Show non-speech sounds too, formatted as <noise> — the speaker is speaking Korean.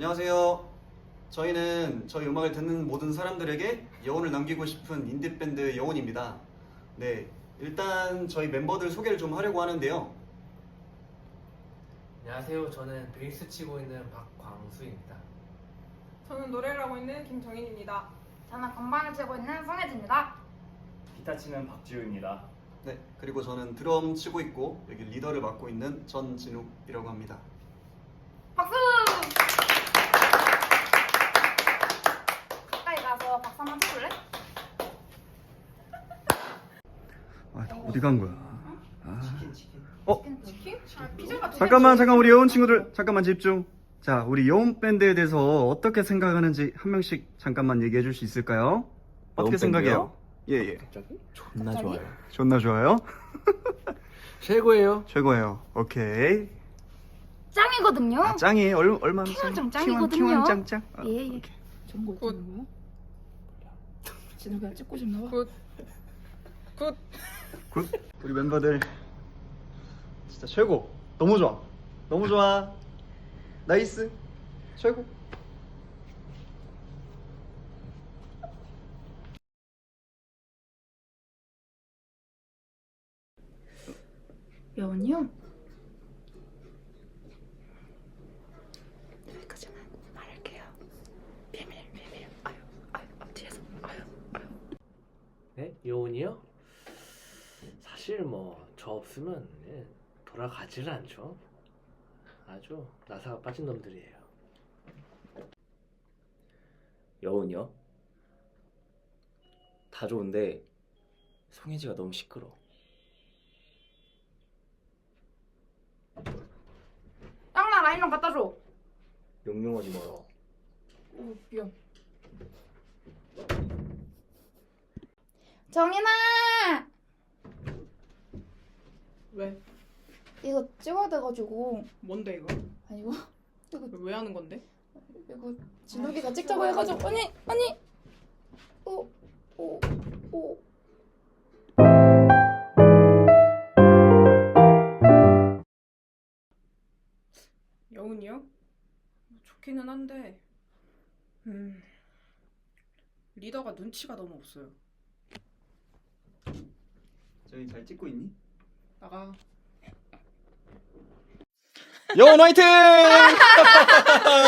안녕하세요. 저희는 저희 음악을 듣는 모든 사람들에게 여운을 남기고 싶은 인디밴드 여운입니다. 네, 일단 저희 멤버들 소개를 좀 하려고 하는데요. 안녕하세요. 저는 베이스 치고 있는 박광수입니다. 저는 노래를 하고 있는 김정인입니다. 저는 건반을 치고 있는 송혜지입니다. 기타 치는 박지우입니다. 네, 그리고 저는 드럼 치고 있고 여기 리더를 맡고 있는 전진욱이라고 합니다. 박수! 가까이 가서 박수 한번 쳐볼래? 아, 어디 간 거야? 아. 어? 아, 잠깐만, 잠깐 우리 여운 친구들 잠깐만 집중. 자, 우리 여운 밴드에 대해서 어떻게 생각하는지 한 명씩 잠깐만 얘기해 줄 수 있을까요? 어떻게 여운 생각해요? 예, 예. 존나? 좋아요. 존나 좋아요. <laughs> 최고예요. 최고예요. 오케이. 짱이거든요. 아, 짱이 얼, 얼마나 키워준 짱? 짱이거든요. 키워준 짱짱. 아, 예, 예. 오케이. 저런 거 굿. 진우가 찍고 싶나 봐. 굿. 굿. 굿. 우리 멤버들 진짜 최고. 너무 좋아. 너무 좋아. 나이스. 최고. 여운이요? 여기까지만 말할게요. 비밀, 비밀. 아유, 아유, 뒤에서. 아유, 아유. 네? 요원이요? 사실 뭐 저 없으면 예, 돌아가지를 않죠. 아주 나사가 빠진 놈들이에요. 여운이요? 다 좋은데 송혜지가 너무 시끄러. 짱나 라인만 갖다 줘. 용용하지 마라. 오, 미안. 정인아! 왜? 이거 찍어야 돼가지고. 뭔데 이거? 아니고. 왜 하는 건데? 이거 진욱이가 찍자고 해가지고. 아니, 아니. 오, 오, 오. 여운이요? 좋기는 한데, 음, 리더가 눈치가 너무 없어요. 저희 잘 찍고 있니? 나가. 여운 화이팅! <laughs>